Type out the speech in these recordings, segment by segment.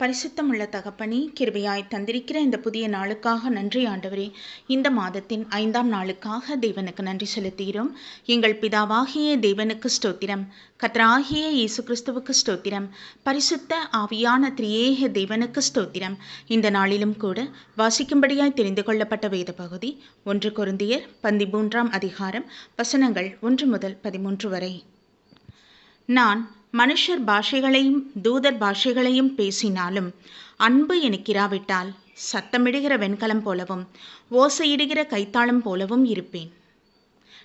பரிசுத்தமுள்ள தகப்பனே கிருபையாய் தந்திருக்கிற இந்த புதிய நாளுக்காக நன்றி ஆண்டவரே. இந்த மாதத்தின் ஐந்தாம் நாளுக்காக தேவனுக்கு நன்றி செலுத்துகிறோம். எங்கள் பிதாவாகிய தேவனுக்கு ஸ்தோத்திரம். கத்ராகிய இயேசு கிறிஸ்துவுக்கு ஸ்தோத்திரம். பரிசுத்த ஆவியான திரியேக தேவனுக்கு ஸ்தோத்திரம். இந்த நாளிலும் கூட வாசிக்கும்படியாய் தெரிந்து கொள்ளப்பட்ட வேத பகுதி ஒன்று கொருந்தியர் பந்திமூன்றாம் அதிகாரம் வசனங்கள் ஒன்று முதல் பதிமூன்று வரை. நான் மனுஷர் பாஷைகளையும் தூதர் பாஷைகளையும் பேசினாலும் அன்பு எனக்கிராவிட்டால் சத்தமிடுகிற வெண்கலம் போலவும் ஓசையிடுகிற கைத்தாளம் போலவும் இருப்பேன்.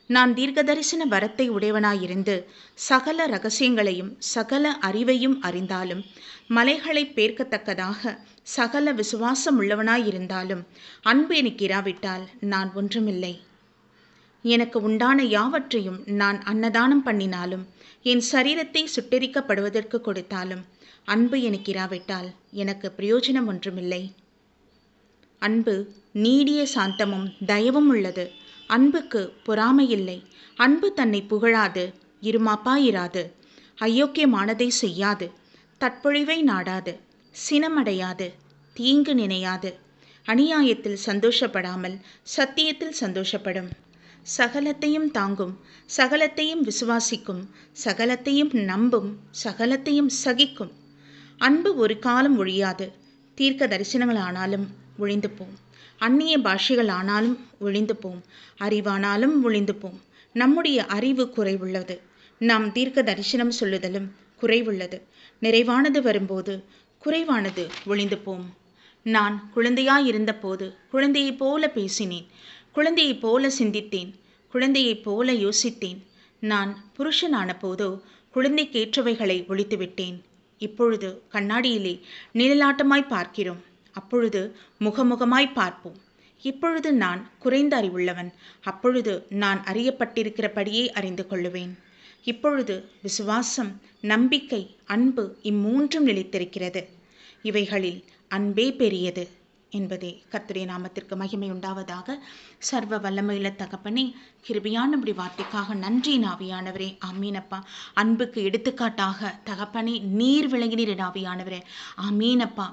நான் தீர்க்கதரிசன வரத்தை உடையவனாயிருந்து சகல ரகசியங்களையும் சகல அறிவையும் அறிந்தாலும் மலைகளை பேர்க்கத்தக்கதாக சகல விசுவாசம் உள்ளவனாயிருந்தாலும் அன்பு எனக்கு இராவிட்டால் நான் ஒன்றுமில்லை. எனக்கு உண்டான யாவற்றையும் நான் அன்னதானம் பண்ணினாலும் என் சரீரத்தை சுட்டெரிக்கப்படுவதற்கு கொடுத்தாலும் அன்பு எனக்கு இராவிட்டால் எனக்கு பிரயோஜனம் ஒன்றுமில்லை. அன்பு நீடிய சாந்தமும் தயவும் உள்ளது. அன்புக்கு பொறாமையில்லை. அன்பு தன்னை புகழாது இருமாப்பாயிராது. அயோக்கியமானதை செய்யாது. தற்பொழிவை நாடாது. சினமடையாது. தீங்கு நினையாது. அநியாயத்தில் சந்தோஷப்படாமல் சத்தியத்தில் சந்தோஷப்படும். சகலத்தையும் தாங்கும் சகலத்தையும் விசுவாசிக்கும் சகலத்தையும் நம்பும் சகலத்தையும் சகிக்கும். அன்பு ஒரு காலம் ஒழியாது தீர்க்க தரிசனங்களானாலும் ஒழிந்து போம் அந்நிய பாஷைகள் ஆனாலும் ஒழிந்து போம் அறிவானாலும் ஒழிந்து போம் நம்முடைய அறிவு குறைவுள்ளது நாம் தீர்க்க தரிசனம் சொல்லுதலும் குறைவுள்ளது. நிறைவானது வரும்போது குறைவானது ஒழிந்து போம் நான் குழந்தையாயிருந்த போது குழந்தையைப் போல பேசினேன் குழந்தையைப் போல சிந்தித்தேன் குழந்தையைப் போல யோசித்தேன். நான் புருஷனான போதோ குழந்தைக்கேற்றவைகளை ஒழித்துவிட்டேன். இப்பொழுது கண்ணாடியிலே நிழலாட்டமாய் பார்க்கிறோம். அப்பொழுது முகமுகமாய் பார்ப்போம். இப்பொழுது நான் குறைந்த அறிவுள்ளவன். அப்பொழுது நான் அறியப்பட்டிருக்கிறபடியே அறிந்து கொள்ளுவேன். இப்பொழுது விசுவாசம் நம்பிக்கை அன்பு இம்மூன்றும் நிலைத்திருக்கிறது. இவைகளில் அன்பே பெரியது. என்பதே கர்த்தருடைய நாமத்திற்கு மகிமை உண்டாவதாக சர்வ வல்லமையில தகப்பனே கிருபியான இப்படி வார்த்தைக்காக நன்றி நாவியானவரே. அமீனப்பா அன்புக்கு எடுத்துக்காட்டாக தகப்பனே நீர் விளங்கினீர் நாவியானவரே. அமீனப்பா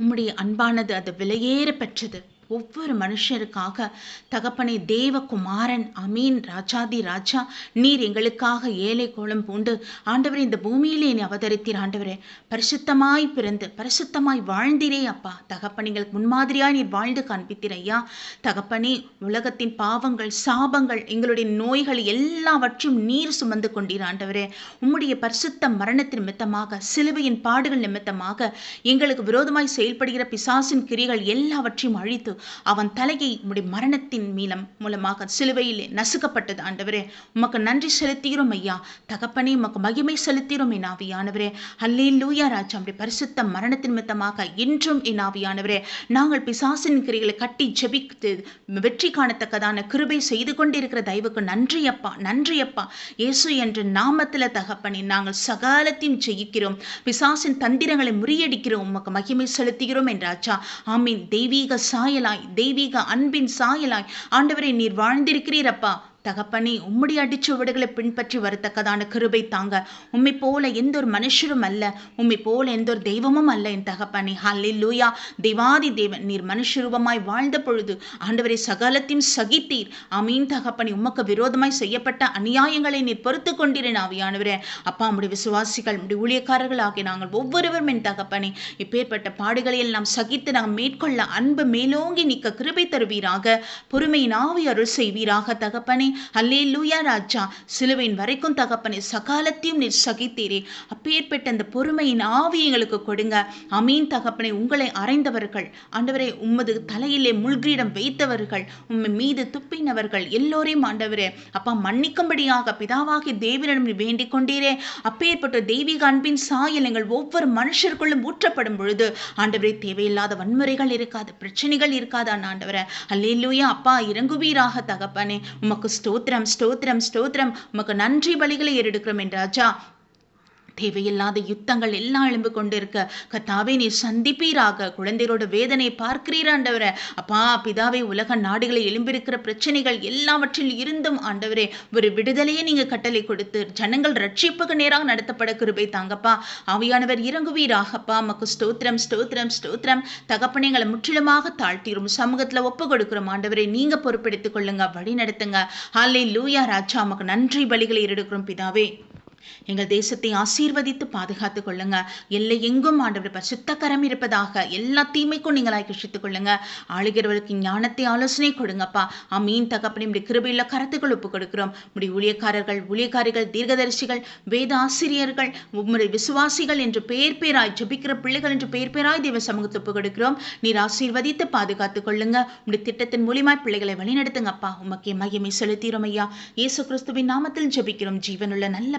உம்முடைய அன்பானது அது விலையேற பெற்றது ஒவ்வொரு மனுஷருக்காக தகப்பனை தேவகுமாரன் அமீன் ராஜாதி ராஜா நீர் எங்களுக்காக ஏழை கோலம் பூண்டு ஆண்டவரே இந்த பூமியிலே நீ அவதரித்தீர் ஆண்டவரே. பரிசுத்தமாய் பிறந்து பரிசுத்தமாய் வாழ்ந்தீரே அப்பா. தகப்பனிங்களுக்கு முன்மாதிரியாய் நீர் வாழ்ந்து காண்பித்தீர் ஐயா. தகப்பனே உலகத்தின் பாவங்கள் சாபங்கள் எங்களுடைய நோய்கள் எல்லாவற்றையும் நீர் சுமந்து கொண்டீர் ஆண்டவரே. உம்முடைய பரிசுத்த மரணத்தின் நிமித்தமாக சிலுவையின் பாடுகள் நிமித்தமாக எங்களுக்கு விரோதமாய் செயல்படுகிற பிசாசின் கிரிகள் எல்லாவற்றையும் அழித்து அவன் தலையை உடைய மரணத்தின் மீளம் மூலமாக சிலுவையிலே நசுக்கப்பட்டது. ஆண்டவரே உமக்கு நன்றி செலுத்துகிறோம் ஐயா. தகப்பனே உமக்கு மகிமை செலுத்துகிறோம் என் ஆவியானவரே. அல்லே லூயா ராஜா அப்படி பரிசுத்த மரணத்தின் மித்தமாக இன்றும் என் ஆவியானவரே. நாங்கள் பிசாசின் கிரிகளை கட்டி ஜெபித்து வெற்றி காணத்தக்கதான கிருபை செய்து கொண்டிருக்கிற தயவுக்கு நன்றி அப்பா நன்றி அப்பா. இயேசு என்ற நாமத்தில் தகப்பனே நாங்கள் சகாலத்தையும் ஜெயிக்கிறோம். பிசாசின் தந்திரங்களை முறியடிக்கிறோம். உமக்கு மகிமை செலுத்துகிறோம் என்றாச்சா ஆமீன். தெய்வீக சாயல் சாயலாய் தெய்வீக அன்பின் சாயலாய். ஆண்டவரை நீர் வாழ்ந்திருக்கிறீரப்பா தகப்பனே உம்முடைய அடிச்சுவடுகளை பின்பற்றி வரத்தக்கதான கிருபை தாங்க. உம்மை போல எந்த ஒரு மனுஷரும் அல்ல. உம்மை போல எந்த ஒரு தெய்வமும் அல்ல என் தகப்பனே. ஹல்லே லூயா தேவாதி தேவன் நீர் மனுஷரூபமாய் வாழ்ந்த பொழுது ஆண்டவரை சகலத்தையும் சகித்தீர். அமீன் தகப்பனே. உமக்கு விரோதமாய் செய்யப்பட்ட அநியாயங்களை நீர் பொறுத்து கொண்டீரன் ஆவியானவரே. அப்பா நம்முடைய விசுவாசிகள் நம்முடைய ஊழியக்காரர்கள் ஆகிய நாங்கள் ஒவ்வொருவரும் என் தகப்பனே இப்பேற்பட்ட பாடுகளை எல்லாம் சகித்து நாங்கள் மேற்கொள்ள அன்பு மேலோங்கி நிற்க கிருபை தருவீராக. பொறுமையின் ஆவி அருள் செய்வீராக தகப்பனே. அல்லே லூயா ராஜா சிலுவையின் வரைக்கும் தகப்பனை சகாலத்தையும் நீர் சகித்தீரே. அப்பேற்பட்ட அந்த பொறுமையின் ஆவி எங்களுக்கு கொடுங்க. அமீன் தகப்பனை உங்களை அறைந்தவர்கள் ஆண்டவரே உமது தலையிலே முள்கிரீடம் வைத்தவர்கள் உம்மை மீது துப்பினவர்கள் எல்லோரையும் ஆண்டவரே. அப்பா மன்னிக்கும்படியாக பிதாவாகி தேவனிடம் வேண்டிக் கொண்டீரே. அப்பேற்பட்ட தெய்வீக அன்பின் சாயல் எங்கள் ஒவ்வொரு மனுஷருக்குள்ளும் ஊற்றப்படும் பொழுது ஆண்டவரே தேவையில்லாத வன்முறைகள் இருக்காது பிரச்சனைகள் இருக்காதா ஆண்டவரே. அல்லே லூயா அப்பா இறங்குவீராக தகப்பனே. உமக்கு ஸ்தோத்திரம் ஸ்தோத்திரம் ஸ்தோத்திரம். உமக்கு நன்றி பலிகளை ஏறெடுக்கிறோம் என் ராஜா தேவையில்லாத யுத்தங்கள் எல்லாம் எழும்பு கொண்டிருக்க. கத்தாவே நீ சந்திப்பீராக. குழந்தைகளோட வேதனை பார்க்கிறீர் ஆண்டவரே. அப்பா பிதாவே உலக நாடுகளில் எழும்பிருக்கிற பிரச்சனைகள் எல்லாவற்றில் இருந்தும் ஆண்டவரே ஒரு விடுதலையை நீங்க கட்டளை கொடுத்து ஜனங்கள் ரட்சிப்புக்கு நேராக நடத்தப்பட கிருபை தாங்கப்பா. ஆவியானவர் இறங்குவீராகப்பா மக்கு ஸ்தோத்திரம் ஸ்தோத்திரம் ஸ்தோத்திரம். தகப்பனை எங்களை முற்றிலுமாக தாழ்த்திரும். சமூகத்துல ஒப்பு கொடுக்கிறோம் ஆண்டவரை. நீங்க பொறுப்பெடுத்துக் கொள்ளுங்க வழி நடத்துங்க ஹாலே லூயா ராஜா. நமக்கு நன்றி பலிகளை எடுக்கிறோம் பிதாவே. எங்கள் தேசத்தை ஆசீர்வதித்து பாதுகாத்துக் கொள்ளுங்க. எல்லை எங்கும் ஆண்டவர் பரிசுத்த கரம் இருப்பதாக எல்லா தீமைக்கும் நீங்கள் கிஷித்துக் கொள்ளுங்க. ஆளுகிறவர்களுக்கு ஞானத்தை ஆலோசனை கொடுங்கப்பா. அமீன் தகப்பனை இப்படி கிருபையுள்ள கருத்துக்கள் ஒப்புக் கொடுக்கிறோம் முடி ஊழியக்காரர்கள் ஊழியக்காரிகள் தீர்க்கதரிசிகள் வேத ஆசிரியர்கள் உம்முடைய விசுவாசிகள் என்று பெயர் பேராய் ஜபிக்கிற பிள்ளைகள் என்று பெயர் பேராய் தேவ சமூகத்தை ஒப்புக் கொடுக்கிறோம் நீர் ஆசீர்வதித்து பாதுகாத்துக் கொள்ளுங்க. உடைய திட்டத்தின் மூலியமாய் பிள்ளைகளை வழிநடத்துங்கப்பா. உமக்கே மகிமை செலுத்தீரோம் ஐயா. இயேசு கிறிஸ்துவின் நாமத்தில் ஜபிக்கிறோம். ஜீவனுள்ள நல்ல